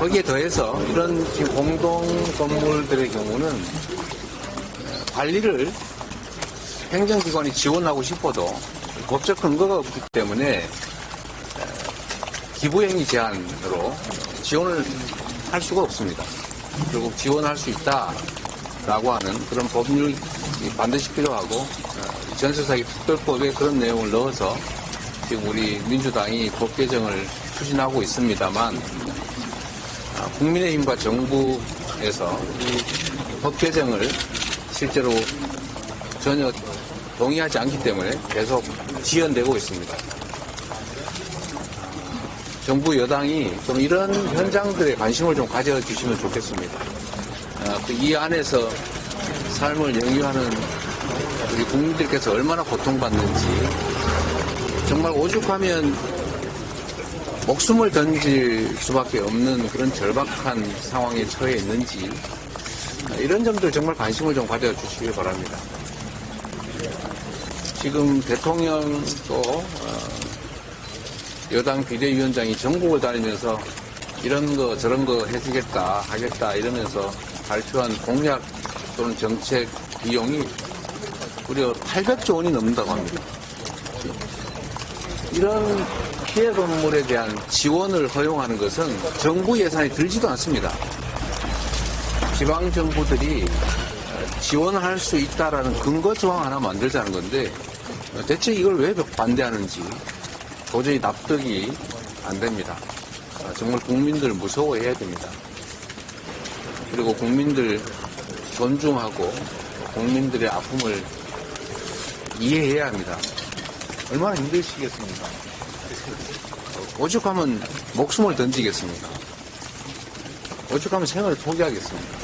거기에 더해서 이런 공동 건물들의 경우는 관리를 행정기관이 지원하고 싶어도 법적 근거가 없기 때문에 기부행위 제한으로 지원을 할 수가 없습니다. 결국 지원할 수 있다라고 하는 그런 법률이 반드시 필요하고 어, 전세사기 특별법에 그런 내용을 넣어서 지금 우리 민주당이 법 개정을 추진하고 있습니다만 아, 국민의힘과 정부에서 이법 개정을 실제로 전혀 동의하지 않기 때문에 계속 지연되고 있습니다. 정부 여당이 좀 이런 현장들에 관심을 좀 가져주시면 좋겠습니다. 아, 그이 안에서 삶을 영위하는 우리 국민들께서 얼마나 고통받는지 정말 오죽하면 목숨을 던질 수밖에 없는 그런 절박한 상황에 처해 있는지 아, 이런 점들 정말 관심을 좀 가져주시기 바랍니다. 지금 대통령도 어, 여당 비대위원장이 전국을 다니면서 이런 거 저런 거 해주겠다 하겠다 이러면서 발표한 공약 또는 정책 비용이 무려 800조 원이 넘는다고 합니다. 이런 피해 건물에 대한 지원을 허용하는 것은 정부 예산이 들지도 않습니다. 지방 정부들이 지원을 할수 있다라는 근거 조항 하나 만들자는 건데 대체 이걸 왜 반대하는지 도저히 납득이 안 됩니다. 아, 정말 국민들 무서워해야 됩니다. 그리고 국민들 존중하고 국민들의 아픔을 이해해야 합니다. 얼마나 힘드시겠습니까? 오죽하면 목숨을 던지겠습니까? 오죽하면 생을 포기하겠습니까?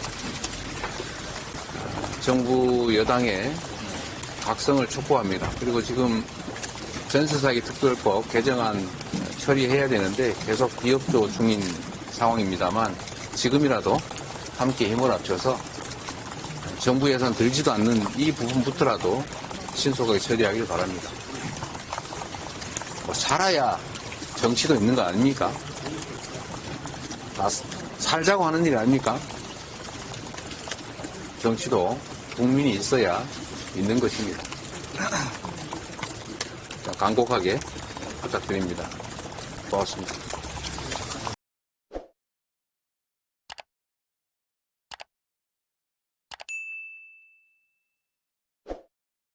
정부 여당의 각성을 촉구합니다. 그리고 지금 전세사기 특별법 개정안 처리해야 되는데 계속 비협조 중인 상황입니다만 지금이라도 함께 힘을 합쳐서 정부 예산 들지도 않는 이 부분부터라도 신속하게 처리하길 바랍니다. 뭐 살아야 정치도 있는 거 아닙니까? 다 살자고 하는 일 아닙니까? 정치도 국민이 있어야 있는 것입니다. 자, 간곡하게 부탁드립니다. 고맙습니다.